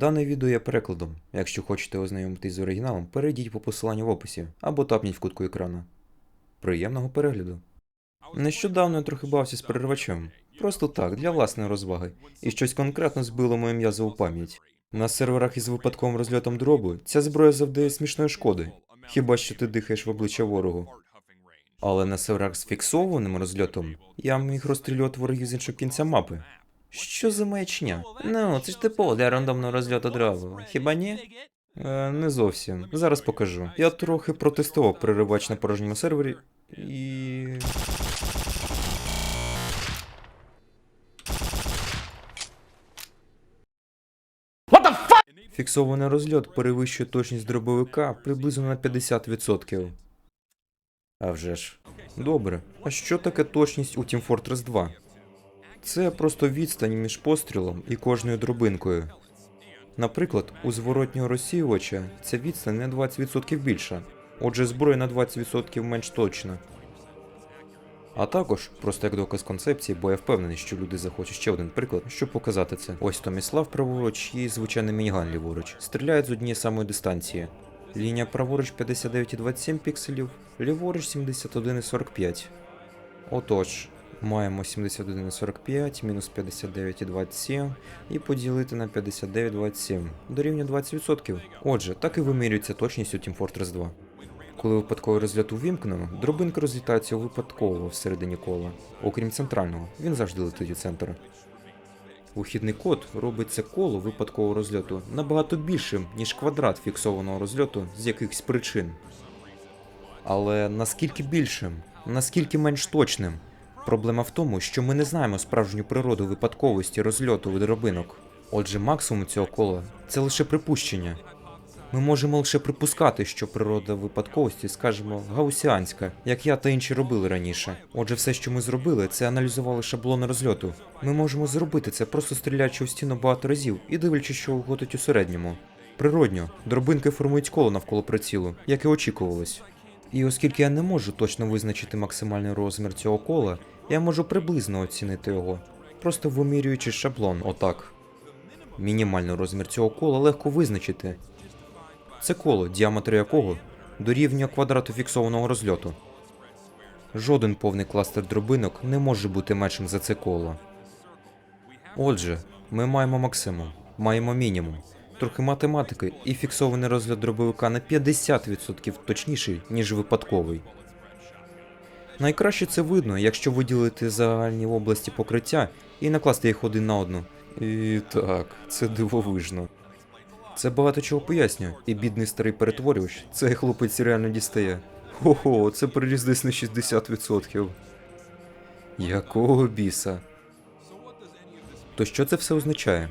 Дане відео є перекладом. Якщо хочете ознайомитись з оригіналом, перейдіть по посиланню в описі або тапніть в кутку екрану. Приємного перегляду. Нещодавно я трохи бався з переривачем. Просто так, для власної розваги. І щось конкретно збило моє м'язову пам'ять. На серверах із випадковим розльотом дробу ця зброя завдає смішної шкоди. Хіба що ти дихаєш в обличчя ворогу. Але на серверах з фіксованим розльотом я міг розстрілювати ворогів з іншого кінця мапи. Що за маячня? Ну, це ж типово для рандомного розльоту дробу. Хіба ні? Е, не зовсім. Зараз покажу. Я трохи протестував переривач на порожньому сервері і. Фіксований розльот перевищує точність дробовика приблизно на 50%. А вже ж. Добре. А що таке точність у Team Fortress 2? Це просто відстань між пострілом і кожною дробинкою. Наприклад, у зворотнього розсіювача ця відстань на 20% більша, отже, зброя на 20% менш точна. А також, просто як доказ концепції, бо я впевнений, що люди захочуть ще один приклад, щоб показати це. Ось Томіслав праворуч і звичайний мініган ліворуч. Стріляють з однієї самої дистанції. Лінія праворуч 59,27 пікселів, ліворуч 71,45. Отож, маємо 71,45 мінус 59,27 і поділити на 59,27 дорівнює 20%. Отже, так і вимірюється точність у Team Fortress 2. Коли випадковий розльот увімкнено, дробинки розлітаються випадково всередині кола. Окрім центрального, він завжди летить у центр. Вихідний код робить це коло випадкового розльоту набагато більшим, ніж квадрат фіксованого розльоту з якихось причин. Але наскільки більшим, наскільки менш точним? Проблема в тому, що ми не знаємо справжню природу випадковості розльоту дробинок. Отже, максимум цього кола це лише припущення. Ми можемо лише припускати, що природа випадковості, скажімо, гаусіанська, як я та інші робили раніше. Отже, все, що ми зробили, це аналізували шаблони розльоту. Ми можемо зробити це, просто стріляючи у стіну багато разів і дивлячись, що виходить у середньому. Природньо, дробинки формують коло навколо прицілу, як і очікувалось. І оскільки я не можу точно визначити максимальний розмір цього кола, я можу приблизно оцінити його, просто вимірюючи шаблон, отак. Мінімальний розмір цього кола легко визначити, це коло, діаметр якого дорівнює квадрату фіксованого розльоту. Жоден повний кластер дробинок не може бути меншим за це коло. Отже, ми маємо максимум, маємо мінімум, трохи математики і фіксований розгляд дробовика на 50% точніший, ніж випадковий. Найкраще це видно, якщо виділити загальні області покриття і накласти їх один на одну. І так, це дивовижно. Це багато чого пояснює, і бідний старий перетворювач, цей хлопець реально дістає. Ого, це приріст десь на 60%. Якого біса? То що це все означає?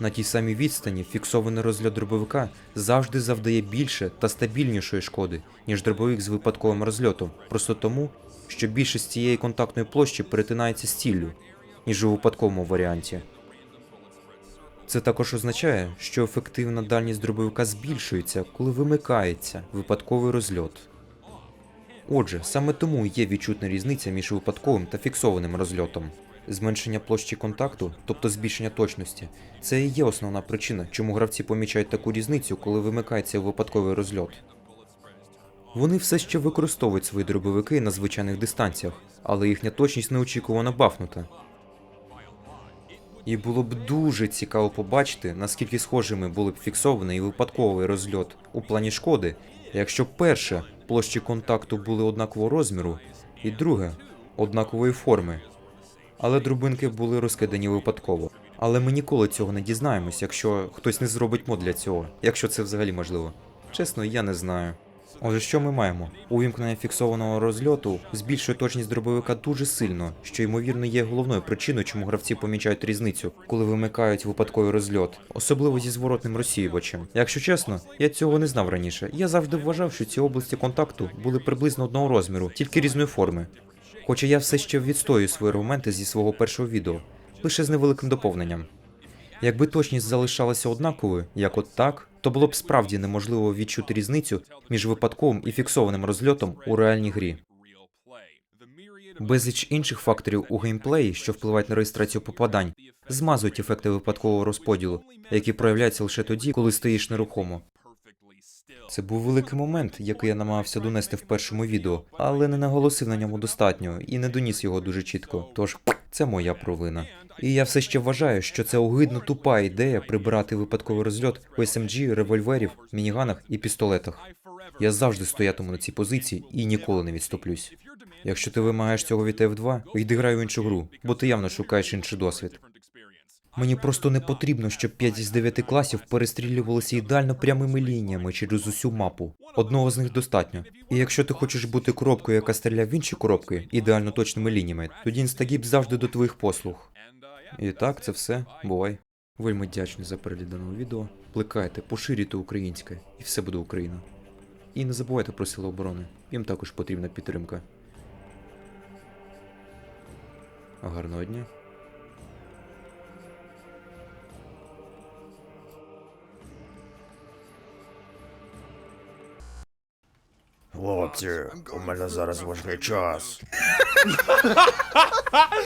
На тій самій відстані фіксований розгляд дробовика завжди завдає більше та стабільнішої шкоди, ніж дробовик з випадковим розльотом, просто тому, що більшість цієї контактної площі перетинається з ціллю, ніж у випадковому варіанті. Це також означає, що ефективна дальність дробовика збільшується, коли вимикається випадковий розльот. Отже, саме тому є відчутна різниця між випадковим та фіксованим розльотом. Зменшення площі контакту, тобто збільшення точності, це і є основна причина, чому гравці помічають таку різницю, коли вимикається випадковий розльот. Вони все ще використовують свої дробовики на звичайних дистанціях, але їхня точність неочікувано бафнута. І було б дуже цікаво побачити, наскільки схожими були б фіксований випадковий розльот у плані шкоди, якщо перше площі контакту були однакового розміру, і друге однакової форми. Але дробинки були розкидані випадково. Але ми ніколи цього не дізнаємось, якщо хтось не зробить мод для цього, якщо це взагалі можливо. Чесно, я не знаю. Отже, що ми маємо? Увімкнення фіксованого розльоту збільшує точність дробовика дуже сильно, що ймовірно є головною причиною, чому гравці помічають різницю, коли вимикають випадковий розльот, особливо зі зворотним розсіювачем. Якщо чесно, я цього не знав раніше. Я завжди вважав, що ці області контакту були приблизно одного розміру, тільки різної форми. Хоча я все ще відстоюю свої аргументи зі свого першого відео, лише з невеликим доповненням. Якби точність залишалася однаковою, як от так, то було б справді неможливо відчути різницю між випадковим і фіксованим розльотом у реальній грі. Безліч інших факторів у геймплеї, що впливають на реєстрацію попадань, змазують ефекти випадкового розподілу, які проявляються лише тоді, коли стоїш нерухомо. Це був великий момент, який я намагався донести в першому відео, але не наголосив на ньому достатньо і не доніс його дуже чітко. Тож це моя провина. І я все ще вважаю, що це огидно тупа ідея прибирати випадковий розльот у SMG, револьверів, мініганах і пістолетах. Я завжди стоятиму на цій позиції і ніколи не відступлюсь. Якщо ти вимагаєш цього від F2, йди грай в іншу гру, бо ти явно шукаєш інший досвід. Мені просто не потрібно, щоб 5 із 9 класів перестрілювалися ідеально прямими лініями через усю мапу. Одного з них достатньо. І якщо ти хочеш бути коробкою, яка стріляє в інші коробки, ідеально точними лініями, тоді інстагіп завжди до твоїх послуг. І так, це все. Бувай. Вельми вдячний за перегляд відео. Плекайте, поширюйте українське, і все буде Україна. І не забувайте про сили оборони. Їм також потрібна підтримка. Гарного дня. Хлопці, у мене зараз важкий час.